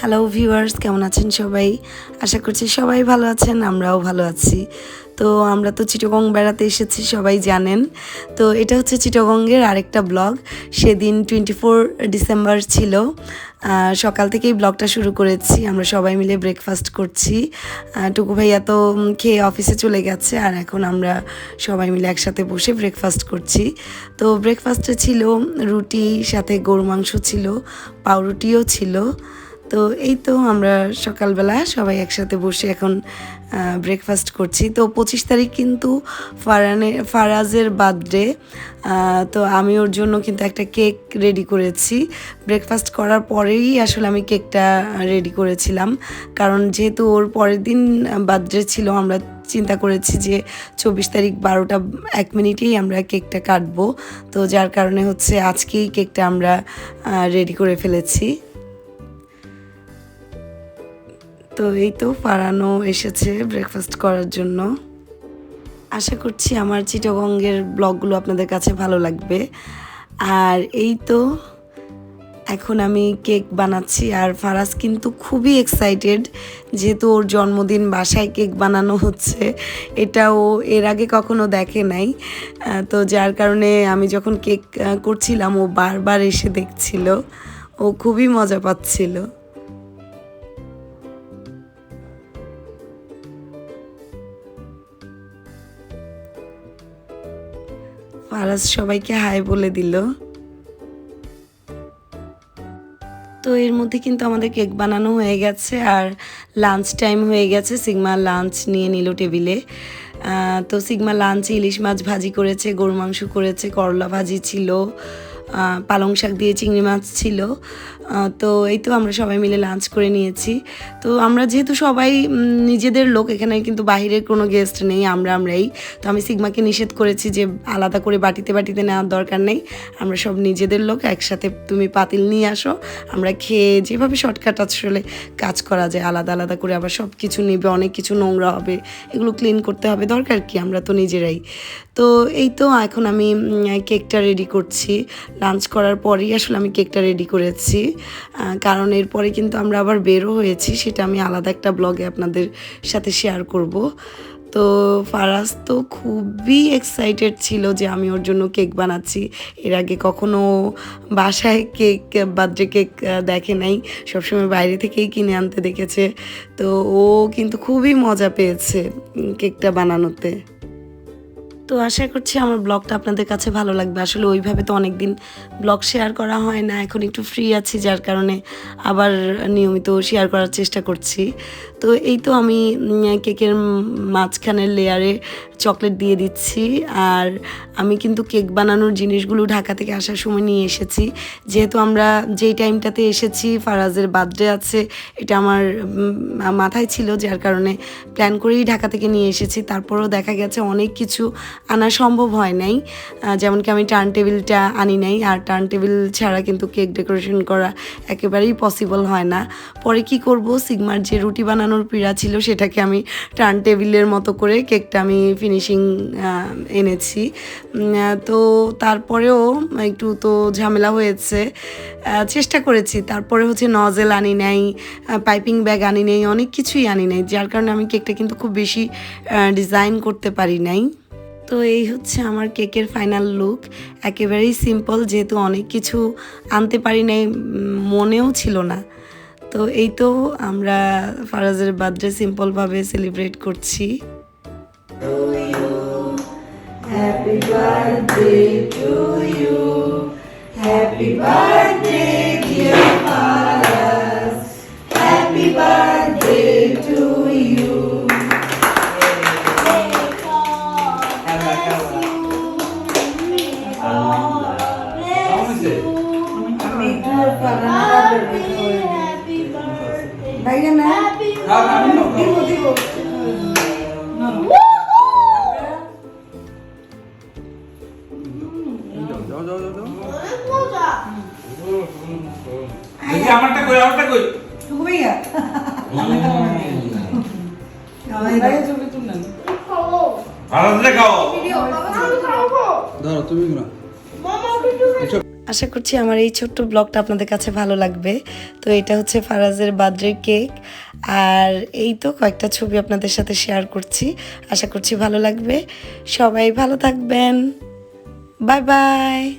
Hello viewers কেমন আছেন সবাই? আশা করছি সবাই ভালো আছেন, আমরাও ভালো আছি। তো আমরা তো চিটগং বেড়াতে এসেছি, সবাই জানেন। তো এটা হচ্ছে চিটগঙ্গের আরেকটা ব্লগ। সেদিন টোয়েন্টি ফোর ডিসেম্বর ছিল সকাল থেকেই ব্লগটা শুরু করেছি। আমরা সবাই মিলে ব্রেকফাস্ট করছি। টুকু ভাইয়া তো খেয়ে অফিসে চলে গেছে। আর এখন আমরা সবাই মিলে একসাথে বসে ব্রেকফাস্ট করছি। তো ব্রেকফাস্টে ছিল রুটি, সাথে গরু মাংস ছিল, পাউরুটিও ছিল। তো এই তো আমরা সকালবেলা সবাই একসাথে বসে এখন ব্রেকফাস্ট করছি। তো পঁচিশ তারিখ কিন্তু ফারানে, ফারাজের বার্থডে তো আমি ওর জন্য কিন্তু একটা কেক রেডি করেছি। ব্রেকফাস্ট করার পরেই আসলে আমি কেকটা রেডি করেছিলাম। কারণ যেহেতু ওর পরের দিন বার্থডে ছিল, আমরা চিন্তা করেছি যে চব্বিশ তারিখ বারোটা, এক মিনিটেই আমরা কেকটা কাটবো। তো যার কারণে হচ্ছে আজকেই কেকটা আমরা রেডি করে ফেলেছি। তো এই তো ফারানো এসেছে ব্রেকফাস্ট করার জন্য। আশা করছি আমার চিটগঙ্গের ব্লগগুলো আপনাদের কাছে ভালো লাগবে। আর এই তো এখন আমি কেক বানাচ্ছি আর ফারাজ কিন্তু খুবই এক্সাইটেড যেহেতু ওর জন্মদিন বাসায় কেক বানানো হচ্ছে। এটা ও এর আগে কখনো দেখে নাই। তো যার কারণে আমি যখন কেক করছিলাম ও বারবার এসে দেখছিল। ও খুবই মজা পাচ্ছিল। ফারাজ সবাইকে হাই বলে দিল। তো এর মধ্যে কিন্তু আমাদের কেক বানানো হয়ে গেছে আর লাঞ্চ টাইম হয়ে গেছে। সিগমা লাঞ্চ নিয়ে নিল টেবিলে। তো সিগমা লাঞ্চে ইলিশ মাছ ভাজি করেছে গরু মাংস করেছে, করলা ভাজি ছিল। পালং শাক দিয়ে চিংড়ি মাছ ছিল। তো এই তো আমরা সবাই মিলে লাঞ্চ করে নিয়েছি। তো আমরা যেহেতু সবাই নিজেদের লোক, এখানে কিন্তু বাইরের কোনো গেস্ট নেই, আমরা আমরাই। তো আমি সিগমাকে নিষেধ করেছি যে আলাদা করে বাটিতে বাটিতে নেওয়ার দরকার নেই। আমরা সব নিজেদের লোক, একসাথে তুমি পাতিল নিয়ে আসো। আমরা খেয়ে যেভাবে শর্টকাট আসলে কাজ করা যায়, আলাদা আলাদা করে আবার সব কিছু নিবে, অনেক কিছু নোংরা হবে, এগুলো ক্লিন করতে হবে, দরকার কি? আমরা তো নিজেরাই। তো এই তো এখন আমি কেকটা রেডি করছি। লাঞ্চ করার পরেই আসলে আমি কেকটা রেডি করেছি। কারণ এরপরে কিন্তু আমরা আবার বেরো হয়েছি, সেটা আমি আলাদা একটা ব্লগে আপনাদের সাথে শেয়ার করব। তো ফারাজ তো খুবই এক্সাইটেড ছিল যে আমি ওর জন্য কেক বানাচ্ছি। এর আগে কখনো বাসায় কেক বার্থডে কেক দেখে নাই। সবসময় বাইরে থেকেই কিনে আনতে দেখেছে। তো ও কিন্তু খুবই মজা পেয়েছে কেকটা বানানোতে। তো আশা করছি আমার ব্লগটা আপনাদের কাছে ভালো লাগবে। আসলে ওইভাবে তো অনেক দিন ব্লগ শেয়ার করা হয় না, এখন একটু ফ্রি আছি, যার কারণে আবার নিয়মিত শেয়ার করার চেষ্টা করছি। তো এই তো আমি কেকের মাঝখানের লেয়ারে চকলেট দিয়ে দিচ্ছি। আর আমি কিন্তু কেক বানানোর জিনিসগুলো ঢাকা থেকে আসার সময় নিয়ে এসেছি। যেহেতু আমরা যেই টাইমটাতে এসেছি, ফারাজের বার্থডে আছে, এটা আমার মাথায় ছিল, যার কারণে প্ল্যান করেই ঢাকা থেকে নিয়ে এসেছি। তারপরেও দেখা গেছে অনেক কিছু আনা সম্ভব হয় নাই। যেমন কি আমি টার্ন টেবিলটা আনি নাই, আর টার্ন টেবিল ছাড়া কিন্তু কেক ডেকোরেশন করা একেবারেই পসিবল হয় না। পরে কি করব? সিগমার যে রুটি বানানোর পীড়া ছিল, সেটাকে আমি টার্ন টেবিলের মতো করে কেকটা আমি ফিনিশিং এনেছি। তো তারপরেও একটু তো ঝামেলা হয়েছে। চেষ্টা করেছি। তারপরে হচ্ছে নজেল আনি নাই পাইপিং ব্যাগ আনি নাই, অনেক কিছুই আনি নাই, যার কারণে আমি কেকটা কিন্তু খুব বেশি ডিজাইন করতে পারি নাই। তো এই হচ্ছে আমার কেকের ফাইনাল লুক একেবারেই সিম্পল যেহেতু অনেক কিছু আনতে পারি নাই মনেও ছিল না। তো এই তো আমরা ফারাজের বার্থডে সিম্পলভাবে সেলিব্রেট করছি। বাইরে না দেখি আমারটা কই আমারটা কই? টুকু ভাইয়া ভালো করে খাও। ধরো তুমি না আশা করছি আমার এই ছোট্ট ব্লগটা আপনাদের কাছে ভালো লাগবে। তো এটা হচ্ছে ফারাজের বার্থডে কেক। আর এই তো কয়েকটা ছবি আপনাদের সাথে শেয়ার করছি। আশা করছি ভালো লাগবে। সবাই ভালো থাকবেন। Bye bye.